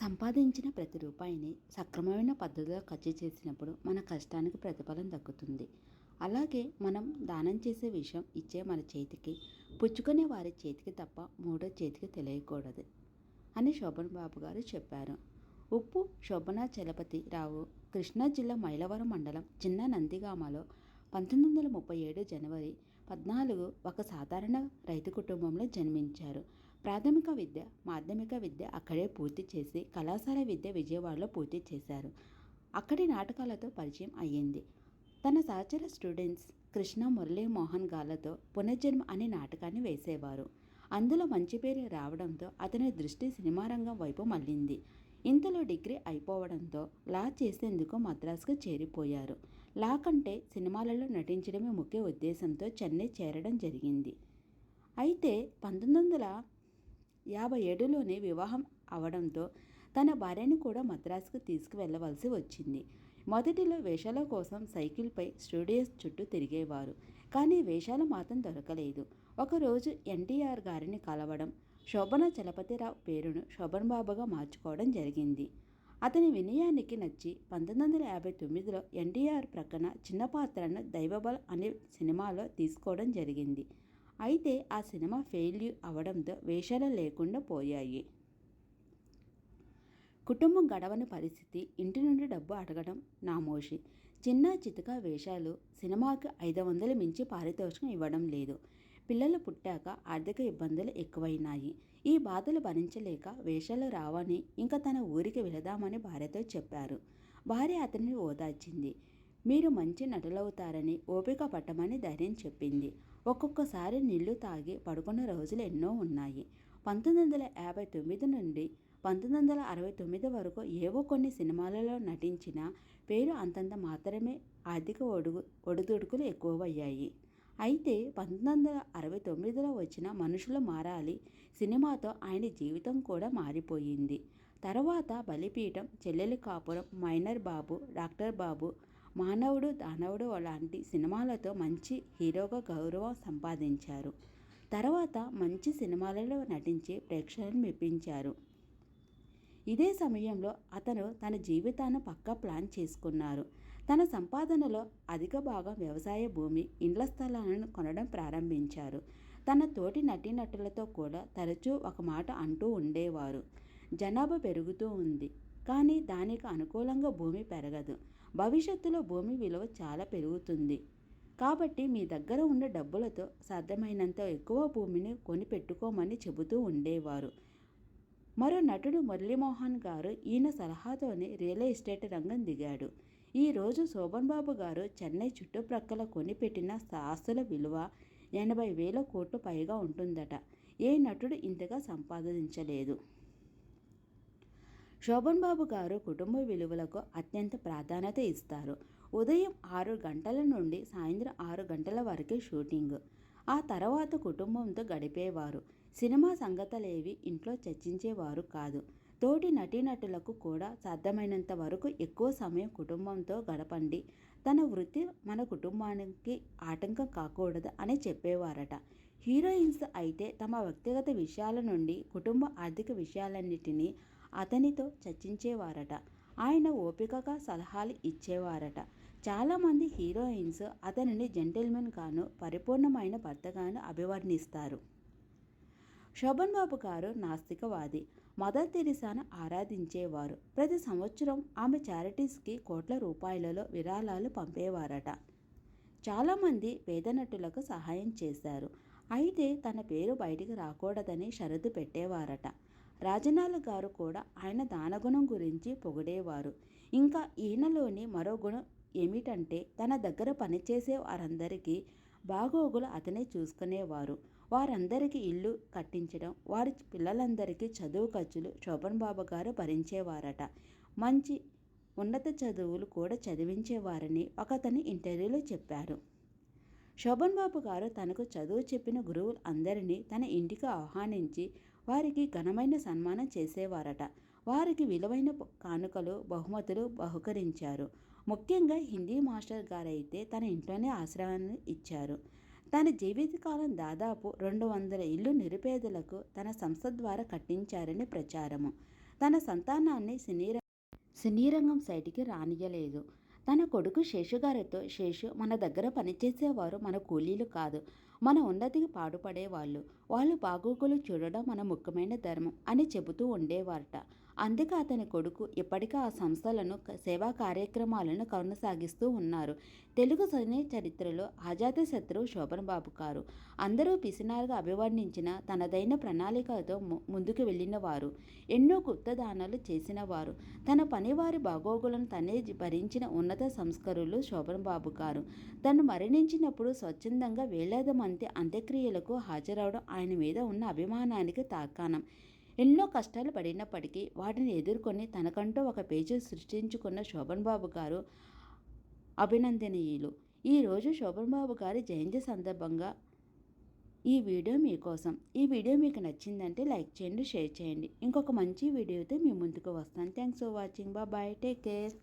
సంపాదించిన ప్రతి రూపాయిని సక్రమమైన పద్ధతిలో ఖర్చు చేసినప్పుడు మన కష్టానికి ప్రతిఫలం దక్కుతుంది. అలాగే మనం దానం చేసే విషయం ఇచ్చే మన చేతికి పుచ్చుకునే వారి చేతికి తప్ప మూడో చేతికి తెలియకూడదు అని శోభన్ బాబు గారు చెప్పారు. ఉప్పు శోభన చలపతి రావు కృష్ణా జిల్లా మైలవరం మండలం చిన్న నందిగామలో పంతొమ్మిది వందల ముప్పై ఏడు జనవరి పద్నాలుగు ఒక సాధారణ రైతు కుటుంబంలో జన్మించారు. ప్రాథమిక విద్య మాధ్యమిక విద్య అక్కడే పూర్తి చేసి కళాశాల విద్య విజయవాడలో పూర్తి చేశారు. అక్కడి నాటకాలతో పరిచయం అయ్యింది. తన సహచర స్టూడెంట్స్ కృష్ణ మురళీ మోహన్ గాలతో పునర్జన్మ అనే నాటకాన్ని వేసేవారు. అందులో మంచి పేరు రావడంతో అతని దృష్టి సినిమా రంగం వైపు మళ్ళింది. ఇంతలో డిగ్రీ అయిపోవడంతో లా చేసేందుకు మద్రాసుకు చేరిపోయారు. లా కంటే సినిమాలలో నటించడమే ముఖ్య ఉద్దేశంతో చెన్నై చేరడం జరిగింది. అయితే పంతొమ్మిది వందల యాభై ఏడులోనే వివాహం అవడంతో తన భార్యను కూడా మద్రాసుకు తీసుకువెళ్ళవలసి వచ్చింది. మొదటిలో వేషాల కోసం సైకిల్పై స్టూడియోస్ చుట్టూ తిరిగేవారు. కానీ వేషాలు మాత్రం దొరకలేదు. ఒకరోజు ఎన్టీఆర్ గారిని కలవడం శోభన చలపతిరావు పేరును శోభన్ బాబుగా మార్చుకోవడం జరిగింది. అతని వినయానికి నచ్చి పంతొమ్మిది వందల యాభై తొమ్మిదిలో ఎన్టీఆర్ ప్రక్కన చిన్న పాత్రను దైవబల్ అనే సినిమాలో తీసుకోవడం జరిగింది. అయితే ఆ సినిమా ఫెయిల్యూ అవడంతో వేషాలు లేకుండా పోయాయి. కుటుంబం గడవని పరిస్థితి ఇంటి నుండి డబ్బు అడగడం నామోషి. చిన్న చితక వేషాలు సినిమాకి ఐదు వందలు మించి పారితోషికం ఇవ్వడం లేదు. పిల్లలు పుట్టాక ఆర్థిక ఇబ్బందులు ఎక్కువైనాయి. ఈ బాధలు భరించలేక వేషాలు రావని ఇంకా తన ఊరికి వెళదామని భార్యతో చెప్పారు. భార్య అతనిని ఓదార్చింది. మీరు మంచి నటులవుతారని ఓపిక పట్టమని ధైర్యం చెప్పింది. ఒక్కొక్కసారి నీళ్ళు తాగి పడుకున్న రోజులు ఎన్నో ఉన్నాయి. పంతొమ్మిది వందల యాభై తొమ్మిది నుండి పంతొమ్మిది వందల అరవై తొమ్మిది వరకు ఏవో కొన్ని సినిమాలలో నటించిన పేరు అంతంత మాత్రమే ఆర్థిక ఒడుగు ఒడిదుడుకులు ఎక్కువయ్యాయి. అయితే పంతొమ్మిది వందల అరవై తొమ్మిదిలో వచ్చిన మనుషులు మారాలి సినిమాతో ఆయన జీవితం కూడా మారిపోయింది. తర్వాత బలిపీఠం చెల్లెలి కాపురం మైనర్ బాబు డాక్టర్ బాబు మానవుడు దానవుడు లాంటి సినిమాలతో మంచి హీరోగా గౌరవం సంపాదించారు. తర్వాత మంచి సినిమాలలో నటించి ప్రేక్షకులను మెప్పించారు. ఇదే సమయంలో అతను తన జీవితాన్ని పక్కా ప్లాన్ చేసుకున్నారు. తన సంపాదనలో అధిక భాగం వ్యవసాయ భూమి ఇండ్ల స్థలాలను కొనడం ప్రారంభించారు. తన తోటి నటీనటులతో కూడా తరచూ ఒక మాట అంటూ ఉండేవారు. జనాభా పెరుగుతూ ఉంది. కానీ దానికి అనుకూలంగా భూమి పెరగదు. భవిష్యత్తులో భూమి విలువ చాలా పెరుగుతుంది. కాబట్టి మీ దగ్గర ఉన్న డబ్బులతో సాధ్యమైనంత ఎక్కువ భూమిని కొని పెట్టుకోమని చెబుతూ ఉండేవారు. మరో నటుడు మురళీమోహన్ గారు ఈయన సలహాతోనే రియల్ ఎస్టేట్ రంగం దిగాడు. ఈరోజు శోభన్ బాబు గారు చెన్నై చుట్టుప్రక్కల కొనిపెట్టిన ఆస్తుల విలువ ఎనభై వేల కోట్లు పైగా ఉంటుందట. ఏ నటుడు ఇంతగా సంపాదించలేదు. శోభన్ బాబు గారు కుటుంబ విలువలకు అత్యంత ప్రాధాన్యత ఇస్తారు. ఉదయం ఆరు గంటల నుండి సాయంత్రం ఆరు గంటల వరకే షూటింగ్. ఆ తర్వాత కుటుంబంతో గడిపేవారు. సినిమా సంగతులేవి ఇంట్లో చర్చించేవారు కాదు. తోటి నటీనటులకు కూడా సాధ్యమైనంత వరకు ఎక్కువ సమయం కుటుంబంతో గడపండి. తన వృత్తి మన కుటుంబానికి ఆటంకం కాకూడదు అని చెప్పేవారట. హీరోయిన్స్ అయితే తమ వ్యక్తిగత విషయాల నుండి కుటుంబ ఆర్థిక విషయాలన్నిటినీ అతనితో చర్చించేవారట. ఆయన ఓపికగా సలహాలు ఇచ్చేవారట. చాలామంది హీరోయిన్స్ అతనిని జెంటిల్మెన్ గాను పరిపూర్ణమైన భర్తగాను అభివర్ణిస్తారు. శోభన్ బాబు గారు నాస్తికవాది. మదర్ తెరిసాను ఆరాధించేవారు. ప్రతి సంవత్సరం ఆమె చారిటీస్కి కోట్ల రూపాయలలో విరాళాలు పంపేవారట. చాలామంది పేద నటులకు సహాయం చేశారు. అయితే తన పేరు బయటికి రాకూడదని షరతు పెట్టేవారట. రాజనాల గారు కూడా ఆయన దానగుణం గురించి పొగిడేవారు. ఇంకా ఈయనలోని మరో గుణం ఏమిటంటే తన దగ్గర పనిచేసే వారందరికీ బాగోగులు అతనే చూసుకునేవారు. వారందరికీ ఇల్లు కట్టించడం వారి పిల్లలందరికీ చదువు ఖర్చులు శోభన్ బాబు గారు భరించేవారట. మంచి ఉన్నత చదువులు కూడా చదివించేవారని ఒకతని ఇంటర్వ్యూలో చెప్పారు. శోభన్ బాబు గారు తనకు చదువు చెప్పిన గురువులు అందరినీ తన ఇంటికి ఆహ్వానించి వారికి ఘనమైన సన్మానం చేసేవారట. వారికి విలువైన కానుకలు బహుమతులు బహుకరించారు. ముఖ్యంగా హిందీ మాస్టర్ గారైతే తన ఇంట్లోనే ఆశ్రయాన్ని ఇచ్చారు. తన జీవితకాలం దాదాపు రెండు వందల ఇల్లు నిరుపేదలకు తన సంస్థ ద్వారా కట్టించారని ప్రచారము. తన సంతానాన్ని సినీ సినీరంగం సైటికి రానియలేదు తన కొడుకు శేషుగారితో శేషు మన దగ్గర పనిచేసేవారు మన కూలీలు కాదు. మన ఉన్నతికి పాడుపడేవాళ్ళు. వాళ్ళు బాగోగులు చూడడం మన ముఖ్యమైన ధర్మం అని చెబుతూ ఉండేవారట. అందుకే అతని కొడుకు ఇప్పటికీ ఆ సంస్థలను సేవా కార్యక్రమాలను కొనసాగిస్తూ ఉన్నారు. తెలుగు సినీ చరిత్రలో అజాత శత్రువు శోభన్ బాబు గారు అందరూ పిసినారుగా అభివర్ణించిన తనదైన ప్రణాళికతో ముందుకు వెళ్ళిన వారు ఎన్నో గుప్తదానాలు చేసిన వారు తన పనివారి బాగోగులను తనే భరించిన ఉన్నత సంస్కరులు శోభన్ బాబు గారు తను మరణించినప్పుడు స్వచ్ఛందంగా వేలాది మంది అంత్యక్రియలకు హాజరవడం ఆయన మీద ఉన్న అభిమానానికి తార్కాణం. ఎన్నో కష్టాలు పడినప్పటికీ వాటిని ఎదుర్కొని తనకంటూ ఒక పేజీ సృష్టించుకున్న శోభన్ బాబు గారు అభినందనీయులు. ఈరోజు శోభన్ బాబు గారి జయంతి సందర్భంగా ఈ వీడియో మీకోసం ఈ వీడియో మీకు నచ్చిందంటే లైక్ చేయండి షేర్ చేయండి. ఇంకొక మంచి వీడియోతో మీ ముందుకు వస్తాను. Thanks for watching. Bye. Take care.